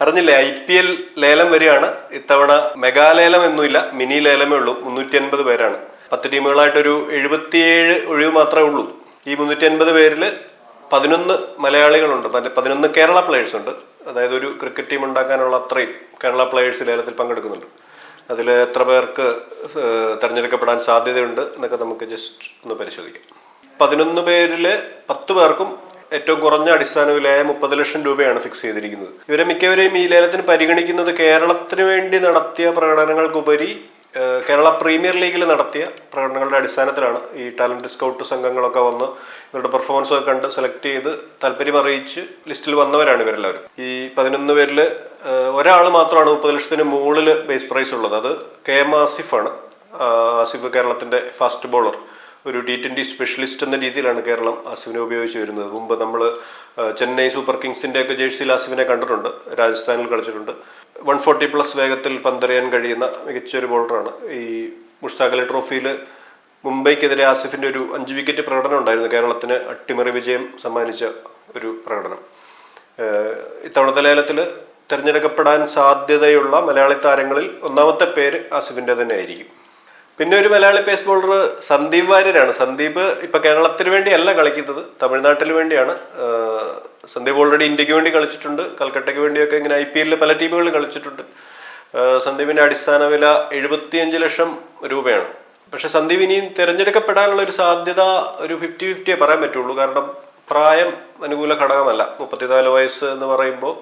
അറിഞ്ഞില്ലേ I P L ലേലം വരികയാണ്. ഇത്തവണ മെഗാ ലേലം ഒന്നുമില്ല മിനി ലേലമേ ഉള്ളൂ. മുന്നൂറ്റി അൻപത് പേരാണ്. പത്ത് ടീമുകളായിട്ടൊരു എഴുപത്തിയേഴ് ഒഴിവ് മാത്രമേ ഉള്ളൂ. ഈ മുന്നൂറ്റി അൻപത് പേരിൽ പതിനൊന്ന് മലയാളികളുണ്ട്. പതി- പതിനൊന്ന് കേരള പ്ലേയേഴ്സ് ഉണ്ട്. അതായത് ഒരു ക്രിക്കറ്റ് ടീം ഉണ്ടാക്കാനുള്ള അത്രയും കേരള പ്ലേയേഴ്സ് ലേലത്തിൽ പങ്കെടുക്കുന്നുണ്ട്. അതിൽ എത്ര പേർക്ക് തിരഞ്ഞെടുക്കപ്പെടാൻ സാധ്യതയുണ്ട് എന്നൊക്കെ നമുക്ക് ജസ്റ്റ് ഒന്ന് പരിശോധിക്കാം. പതിനൊന്ന് പേരിൽ പത്ത് പേർക്കും ഏറ്റവും കുറഞ്ഞ അടിസ്ഥാന വിലയായ മുപ്പത് ലക്ഷം രൂപയാണ് ഫിക്സ് ചെയ്തിരിക്കുന്നത്. ഇവരെ മിക്കവരെയും ഈ ലേലത്തിന് പരിഗണിക്കുന്നത് കേരളത്തിന് വേണ്ടി നടത്തിയ പ്രകടനങ്ങൾക്കുപരി കേരള പ്രീമിയർ ലീഗിൽ നടത്തിയ പ്രകടനങ്ങളുടെ അടിസ്ഥാനത്തിലാണ് ഈ ടാലന്റ് സ്കൗട്ട് സംഘങ്ങളൊക്കെ വന്ന് ഇവരുടെ പെർഫോമൻസ് ഒക്കെ കണ്ട് സെലക്ട് ചെയ്ത് താല്പര്യം അറിയിച്ച് ലിസ്റ്റിൽ വന്നവരാണ് ഇവരെല്ലാവരും. ഈ പതിനൊന്ന് പേരിൽ ഒരാൾ മാത്രമാണ് മുപ്പത് ലക്ഷത്തിന് മുകളിൽ ബേസ് പ്രൈസ് ഉള്ളത്. അത് കെ എം ആസിഫാണ് ആസിഫ് കേരളത്തിന്റെ ഫാസ്റ്റ് ബോളർ ഒരു ടി ട്വന്റി സ്പെഷ്യലിസ്റ്റ് എന്ന രീതിയിലാണ് കേരളം അസുവിനെ ഉപയോഗിച്ച് വരുന്നത്. മുമ്പ് നമ്മൾ ചെന്നൈ സൂപ്പർ കിങ്സിന്റെ ഒക്കെ ജേഴ്സിയിൽ അസുവിനെ കണ്ടിട്ടുണ്ട്. രാജസ്ഥാനിൽ കളിച്ചിട്ടുണ്ട്. വൺ ഫോർട്ടി പ്ലസ് വേഗത്തിൽ പന്തെറിയാൻ കഴിയുന്ന മികച്ചൊരു ബോളറാണ്. ഈ മുഷ്താഖ് അലി ട്രോഫിയിൽ മുംബൈക്കെതിരെ ആസിഫിന്റെ ഒരു അഞ്ച് വിക്കറ്റ് പ്രകടനം ഉണ്ടായിരുന്നു. കേരളത്തിന് അട്ടിമറി വിജയം സമ്മാനിച്ച ഒരു പ്രകടനം. ഇത്തവണത്തെ ലേലത്തിൽ തിരഞ്ഞെടുക്കപ്പെടാൻ സാധ്യതയുള്ള മലയാളി താരങ്ങളിൽ ഒന്നാമത്തെ പേര് ആസിഫിന്റെ തന്നെ ആയിരിക്കും പിന്നെ ഒരു മലയാളി പേസ് ബോളർ സന്ദീപ് വാര്യരാണ്. സന്ദീപ് ഇപ്പൊ കേരളത്തിന് വേണ്ടിയല്ല കളിക്കുന്നത്. തമിഴ്നാട്ടിന് വേണ്ടിയാണ്. സന്ദീപ് ഓൾറെഡി ഇന്ത്യയ്ക്ക് വേണ്ടി കളിച്ചിട്ടുണ്ട്. കൽക്കട്ടയ്ക്ക് വേണ്ടിയൊക്കെ ഇങ്ങനെ ഐ പി എല്ലിൽ പല ടീമുകളിൽ കളിച്ചിട്ടുണ്ട്. സന്ദീപിന്റെ അടിസ്ഥാന വില എഴുപത്തിയഞ്ച് ലക്ഷം രൂപയാണ്. പക്ഷെ സന്ദീപ് ഇനിയും തിരഞ്ഞെടുക്കപ്പെടാനുള്ള ഒരു സാധ്യത ഒരു ഫിഫ്റ്റി ഫിഫ്റ്റിയെ പറയാൻ പറ്റുള്ളൂ. കാരണം പ്രായം അനുകൂല ഘടകമല്ല. മുപ്പത്തിനാല് വയസ്സ് എന്ന് പറയുമ്പോൾ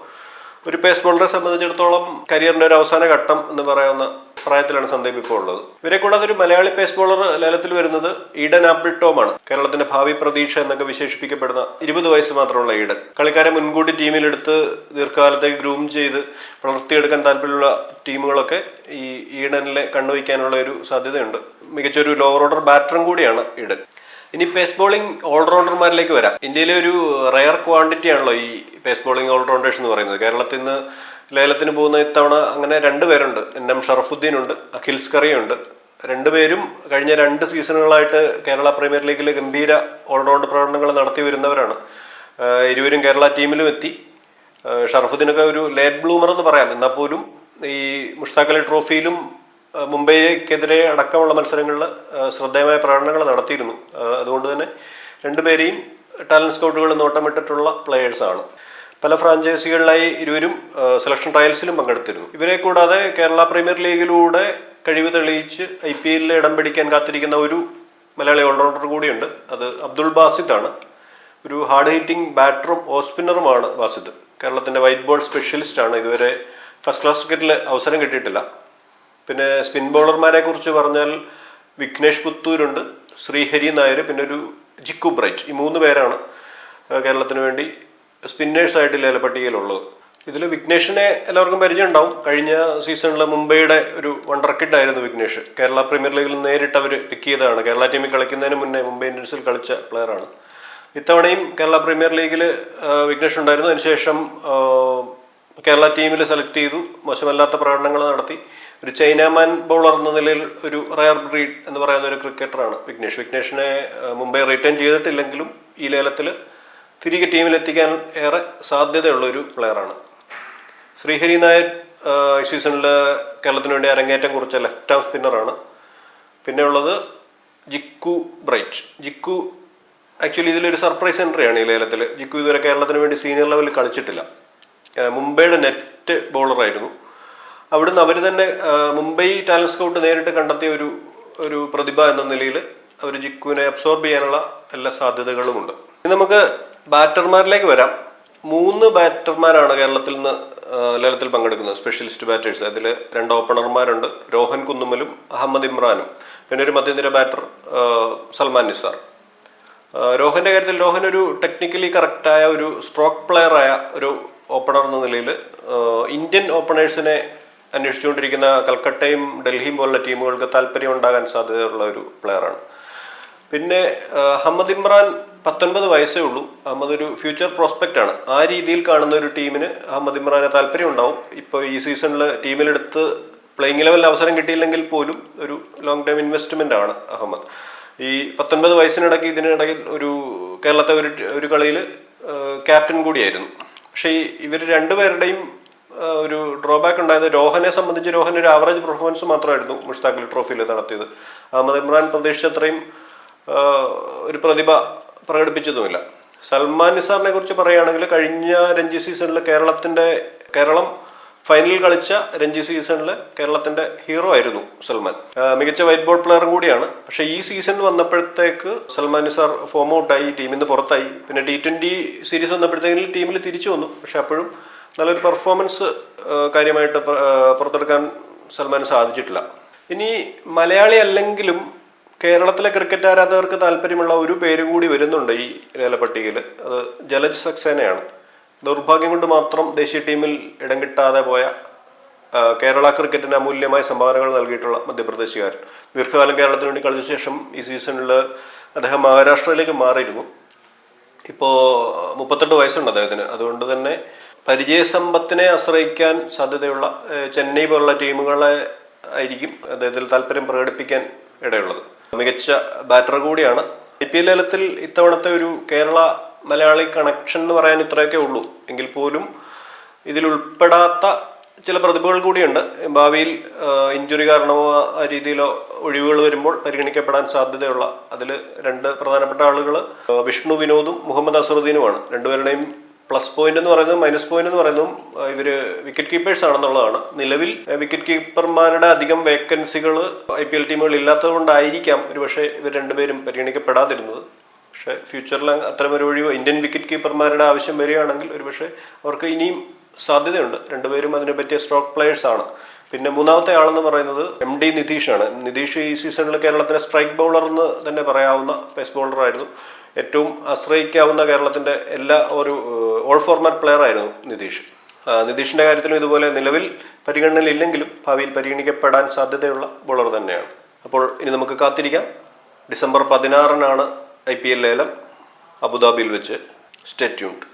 ഒരു പേസ് ബോളറെ സംബന്ധിച്ചിടത്തോളം കരിയറിന്റെ ഒരു അവസാന ഘട്ടം എന്ന് പറയാവുന്ന പ്രായത്തിലാണ് സന്ദീപ് ഇപ്പോൾ ഉള്ളത്. ഇവരെ കൂടാതെ ഒരു മലയാളി പേസ് ബോളർ ലേലത്തിൽ വരുന്നത് ഈഡൻ ആപ്പിൾ ടോമാണ് കേരളത്തിന്റെ ഭാവി പ്രതീക്ഷ എന്നൊക്കെ വിശേഷിപ്പിക്കപ്പെടുന്ന ഇരുപത് വയസ്സ് മാത്രമുള്ള ഈഡൻ. കളിക്കാരെ മുൻകൂട്ടി ടീമിലെടുത്ത് ദീർഘകാലത്തേക്ക് ഗ്രൂം ചെയ്ത് വളർത്തിയെടുക്കാൻ താല്പര്യമുള്ള ടീമുകളൊക്കെ ഈ ഈഡനിലെ കണ്ണുവയ്ക്കാനുള്ള ഒരു സാധ്യതയുണ്ട്. മികച്ചൊരു ലോവർ ഓർഡർ ബാറ്ററും കൂടിയാണ് ഈഡൻ. ഇനി പേസ് ബോളിംഗ് ഓൾറൗണ്ടർമാരിലേക്ക് വരാം. ഇന്ത്യയിലെ ഒരു റയർ ക്വാണ്ടിറ്റി ആണല്ലോ ഈ പേസ് ബോളിംഗ് ഓൾറൗണ്ടേഴ്സ് എന്ന് പറയുന്നത്. കേരളത്തിൽ നിന്ന് ലേലത്തിന് പോകുന്ന ഇത്തവണ അങ്ങനെ രണ്ട് പേരുണ്ട്. എൻ എം ഷറഫുദ്ദീൻ ഉണ്ട് അഖിൽ സ്കറിയുണ്ട് രണ്ടുപേരും കഴിഞ്ഞ രണ്ട് സീസണുകളായിട്ട് കേരള പ്രീമിയർ ലീഗിൽ ഗംഭീര ഓൾറൗണ്ട് പ്രകടനങ്ങൾ നടത്തി വരുന്നവരാണ്. ഇരുവരും കേരള ടീമിലും എത്തി. ഷറഫുദ്ദീനൊക്കെ ഒരു ലേറ്റ് ബ്ലൂമർ എന്ന് പറയാം. എന്നാൽ പോലും ഈ മുഷ്താഖ് അലി ട്രോഫിയിലും മുംബൈക്കെതിരെ അടക്കമുള്ള മത്സരങ്ങളിൽ ശ്രദ്ധേയമായ പ്രകടനങ്ങൾ നടത്തിയിരുന്നു. അതുകൊണ്ട് തന്നെ രണ്ടുപേരെയും ടാലന്റ് സ്കൗട്ടുകൾ നോട്ടമിട്ടിട്ടുള്ള പ്ലെയേഴ്സാണ് പല ഫ്രാഞ്ചൈസികളിലായി ഇരുവരും സെലക്ഷൻ ട്രയൽസിലും പങ്കെടുത്തിരുന്നു. ഇവരെ കൂടാതെ കേരള പ്രീമിയർ ലീഗിലൂടെ കഴിവ് തെളിയിച്ച് ഐ പി എല്ലിൽ ഇടം പിടിക്കാൻ കാത്തിരിക്കുന്ന ഒരു മലയാളി ഓൾറൗണ്ടർ കൂടിയുണ്ട്. അത് അബ്ദുൾ ബാസിദ് ആണ്. ഒരു ഹാർഡ് ഹിറ്റിംഗ് ബാറ്ററും ഓഫ് സ്പിന്നറുമാണ് ബാസിദ്. കേരളത്തിന്റെ വൈറ്റ് ബോൾ സ്പെഷ്യലിസ്റ്റ് ആണ്. ഇതുവരെ ഫസ്റ്റ് ക്ലാസ് ക്രിക്കറ്റിൽ അവസരം കിട്ടിയിട്ടില്ല. പിന്നെ സ്പിൻ ബോളർമാരെ കുറിച്ച് പറഞ്ഞാൽ വിഘ്നേഷ് പുത്തൂരുണ്ട് ശ്രീഹരി നായർ പിന്നെ ഒരു ജിക്കു ബ്രൈറ്റ്. ഈ മൂന്ന് പേരാണ് കേരളത്തിന് വേണ്ടി സ്പിന്നേഴ്സ് ആയിട്ട് ലേലപ്പട്ടികയിലുള്ളത് ഇതിൽ വിഘ്നേഷിനെ എല്ലാവർക്കും പരിചയം ഉണ്ടാവും കഴിഞ്ഞ സീസണിൽ മുംബൈയുടെ ഒരു വണ്ടർ കിഡ് ആയിരുന്നു വിഘ്നേഷ്. കേരള പ്രീമിയർ ലീഗിൽ നേരിട്ട് അവർ പിക്ക് ചെയ്തതാണ്. കേരള ടീമിൽ കളിക്കുന്നതിന് മുന്നേ മുംബൈ ഇന്ത്യൻസിൽ കളിച്ച പ്ലെയറാണ് ഇത്തവണയും കേരള പ്രീമിയർ ലീഗിൽ വിഘ്നേഷ് ഉണ്ടായിരുന്നു. അതിനുശേഷം കേരള ടീമിൽ സെലക്ട് ചെയ്തു. മോശമല്ലാത്ത പ്രകടനങ്ങൾ നടത്തി. ഒരു ചൈനാമാൻ ബൗളർ എന്ന നിലയിൽ ഒരു റയർ ബ്രീഡ് എന്ന് പറയുന്ന ഒരു ക്രിക്കറ്ററാണ് വിഘ്നേഷ്. വിഘ്നേഷിനെ മുംബൈ റിട്ടേൺ ചെയ്തിട്ടില്ലെങ്കിലും ഈ ലേലത്തിൽ തിരികെ ടീമിലെത്തിക്കാൻ ഏറെ സാധ്യതയുള്ളൊരു പ്ലെയറാണ് ശ്രീഹരി നായർ ഈ സീസണിൽ കേരളത്തിന് വേണ്ടി അരങ്ങേറ്റം കുറിച്ച ലെഫ്റ്റ് ഹാം സ്പിന്നറാണ് പിന്നെ ഉള്ളത് ജിക്കു ബ്രൈറ്റ്. ജിക്കു ആക്ച്വലി ഇതിലൊരു സർപ്രൈസ് എൻട്രിയാണ് ഈ ലേലത്തിൽ ജിക്കു ഇതുവരെ കേരളത്തിന് വേണ്ടി സീനിയർ ലെവലിൽ കളിച്ചിട്ടില്ല. മുംബൈയുടെ നെറ്റ് ബോളറായിരുന്നു അവിടുന്ന് അവർ തന്നെ മുംബൈ ടാലന്റ് സ്കൗട്ട് നേരിട്ട് കണ്ടെത്തിയ ഒരു ഒരു പ്രതിഭ എന്ന നിലയിൽ അവർ ജിക്കുവിനെ അബ്സോർബ് ചെയ്യാനുള്ള എല്ലാ സാധ്യതകളുമുണ്ട്. നമുക്ക് ബാറ്റർമാരിലേക്ക് വരാം. മൂന്ന് ബാറ്റർമാരാണ് കേരളത്തിൽ നിന്ന് ലേലത്തിൽ പങ്കെടുക്കുന്നത്. സ്പെഷ്യലിസ്റ്റ് ബാറ്റേഴ്സ് അതിൽ രണ്ട് ഓപ്പണർമാരുണ്ട് രോഹൻ കുന്നുമലും അഹമ്മദ് ഇമ്രാനും. പിന്നെ ഒരു മധ്യനിര ബാറ്റർ സൽമാൻ നിസാർ. രോഹന്റെ കാര്യത്തിൽ രോഹൻ ഒരു ടെക്നിക്കലി കറക്റ്റായ ഒരു സ്ട്രോക്ക് പ്ലെയറായ ഒരു ഓപ്പണർ എന്ന നിലയിൽ ഇന്ത്യൻ ഓപ്പണേഴ്സിനെ അന്വേഷിച്ചുകൊണ്ടിരിക്കുന്ന കൽക്കട്ടയും ഡൽഹിയും പോലുള്ള ടീമുകൾക്ക് താല്പര്യം ഉണ്ടാകാൻ സാധ്യതയുള്ള ഒരു പ്ലെയറാണ് പിന്നെ ഹമ്മദ് ഇമ്രാൻ പത്തൊൻപത് വയസ്സേ ഉള്ളൂ. അഹമ്മദ് ഒരു ഫ്യൂച്ചർ പ്രോസ്പെക്റ്റ് ആണ്. ആ രീതിയിൽ കാണുന്ന ഒരു ടീമിന് അഹമ്മദ് ഇമ്രാനെ താല്പര്യം ഉണ്ടാവും. ഇപ്പോൾ ഈ സീസണിൽ ടീമിലെടുത്ത് പ്ലേയിങ് ലെവലിൽ അവസരം കിട്ടിയില്ലെങ്കിൽ പോലും ഒരു ലോങ് ടൈം ഇൻവെസ്റ്റ്മെന്റ് ആണ് അഹമ്മദ്. ഈ പത്തൊൻപത് വയസ്സിനിടയ്ക്ക് ഇതിനിടയിൽ ഒരു കേരളത്തെ ഒരു ഒരു കളിയിൽ ക്യാപ്റ്റൻ കൂടിയായിരുന്നു. പക്ഷേ ഈ ഇവർ രണ്ടുപേരുടെയും ഒരു ഡ്രോബാക്ക് ഉണ്ടായത് രോഹനെ സംബന്ധിച്ച് രോഹൻ ഒരു ആവറേജ് പെർഫോമൻസ് മാത്രമായിരുന്നു മുഷ്താഖ് അലി ട്രോഫിയിൽ നടത്തിയത്. അഹമ്മദ് ഇമ്രാൻ പ്രതീക്ഷിച്ചത്രയും ഒരു പ്രതിഭ പ്രകടിപ്പിച്ചതുമില്ല. സൽമാൻ നിസാറിനെ കുറിച്ച് പറയുകയാണെങ്കിൽ കഴിഞ്ഞ രഞ്ജി സീസണിൽ കേരളത്തിന്റെ കേരളം ഫൈനലിൽ കളിച്ച രഞ്ജി സീസണിൽ കേരളത്തിന്റെ ഹീറോ ആയിരുന്നു സൽമാൻ. മികച്ച വൈറ്റ് ബോൾ പ്ലെയറും കൂടിയാണ്. പക്ഷേ ഈ സീസൺ വന്നപ്പോഴത്തേക്ക് സൽമാൻ നിസാർ ഫോം ഔട്ടായി ടീമിൽ നിന്ന് പുറത്തായി. പിന്നെ ടി ട്വന്റി സീരീസ് വന്നപ്പോഴത്തേക്കും ടീമിൽ തിരിച്ചു വന്നു. പക്ഷെ അപ്പോഴും നല്ലൊരു പെർഫോമൻസ് കാര്യമായിട്ട് പുറത്തെടുക്കാൻ സൽമാന് സാധിച്ചിട്ടില്ല. ഇനി മലയാളി അല്ലെങ്കിലും കേരളത്തിലെ ക്രിക്കറ്റ് ആരാധകർക്ക് താല്പര്യമുള്ള ഒരു പേരും കൂടി വരുന്നുണ്ട് ഈ ലേലപ്പട്ടികയിൽ അത് ജലജ് സക്സേനയാണ്. ദൗർഭാഗ്യം കൊണ്ട് മാത്രം ദേശീയ ടീമിൽ ഇടം കിട്ടാതെ പോയ കേരള ക്രിക്കറ്റിന് അമൂല്യമായ സംഭാവനകൾ നൽകിയിട്ടുള്ള മധ്യപ്രദേശുകാരൻ. ദീർഘകാലം കേരളത്തിന് വേണ്ടി കളിച്ച ശേഷം ഈ സീസണിൽ അദ്ദേഹം മഹാരാഷ്ട്രയിലേക്ക് മാറിയിരുന്നു. ഇപ്പോൾ മുപ്പത്തെട്ട് വയസ്സുണ്ട് അദ്ദേഹത്തിന്. അതുകൊണ്ട് തന്നെ പരിചയസമ്പത്തിനെ ആശ്രയിക്കാൻ സാധ്യതയുള്ള ചെന്നൈ പോലുള്ള ടീമുകളെ ആയിരിക്കും അദ്ദേഹത്തിൽ താല്പര്യം പ്രകടിപ്പിക്കാൻ ഇടയുള്ളത്. മികച്ച ബാറ്റർ കൂടിയാണ്. ഐ പി എൽ ലേലത്തിൽ ഇത്തവണത്തെ ഒരു കേരള മലയാളി കണക്ഷൻ എന്ന് പറയാൻ ഇത്രയൊക്കെ ഉള്ളൂ. എങ്കിൽ പോലും ഇതിൽ ഉൾപ്പെടാത്ത ചില പ്രതിഭകൾ കൂടിയുണ്ട്. ഭാവിയിൽ ഇഞ്ചുറി കാരണമോ ആ രീതിയിലോ ഒഴിവുകൾ വരുമ്പോൾ പരിഗണിക്കപ്പെടാൻ സാധ്യതയുള്ള അതിൽ രണ്ട് പ്രധാനപ്പെട്ട ആളുകൾ വിഷ്ണു വിനോദും മുഹമ്മദ് അസറുദ്ദീനുമാണ്. രണ്ടുപേരുടെയും പ്ലസ് പോയിന്റ് എന്ന് പറയുന്നതും മൈനസ് പോയിന്റ് എന്ന് പറയുന്നതും ഇവർ വിക്കറ്റ് കീപ്പേഴ്സ് ആണെന്നുള്ളതാണ്. നിലവിൽ വിക്കറ്റ് കീപ്പർമാരുടെ അധികം വേക്കൻസികൾ ഐ പി എൽ ടീമുകൾ ഇല്ലാത്തത് കൊണ്ടായിരിക്കാം ഒരുപക്ഷെ ഇവർ രണ്ടുപേരും പരിഗണിക്കപ്പെടാതിരുന്നത്. പക്ഷേ ഫ്യൂച്ചറിൽ അത്തരം ഒരു ഒഴിവ് ഇന്ത്യൻ വിക്കറ്റ് കീപ്പർമാരുടെ ആവശ്യം വരികയാണെങ്കിൽ ഒരുപക്ഷെ അവർക്ക് ഇനിയും സാധ്യതയുണ്ട്. രണ്ടുപേരും അതിനെ പറ്റിയ സ്ട്രോക്ക് പ്ലെയേഴ്സ് ആണ്. പിന്നെ മൂന്നാമത്തെ ആളെന്ന് പറയുന്നത് എം ഡി നിതീഷാണ് നിതീഷ് ഈ സീസണിൽ കേരളത്തിലെ സ്ട്രൈക്ക് ബൗളർ എന്ന് തന്നെ പറയാവുന്ന പേസ് ബൗളറായിരുന്നു ഏറ്റവും ആശ്രയിക്കാവുന്ന കേരളത്തിന്റെ എല്ലാ ഒരു ഓൾ ഫോർമാറ്റ് പ്ലെയർ ആയിരുന്നു നിതീഷ്. നിതീഷിന്റെ കാര്യത്തിലും ഇതുപോലെ നിലവിൽ പരിഗണനയിലില്ലെങ്കിലും ഭാവിയിൽ പരിഗണിക്കപ്പെടാൻ സാധ്യതയുള്ള ബോളർ തന്നെയാണ്. അപ്പോൾ ഇനി നമുക്ക് കാത്തിരിക്കാം. ഡിസംബർ പതിനാറിനാണ് ഐ പി എൽ ലേലം അബുദാബിയിൽ വെച്ച് സ്റ്റേ ട്യൂൺഡ്.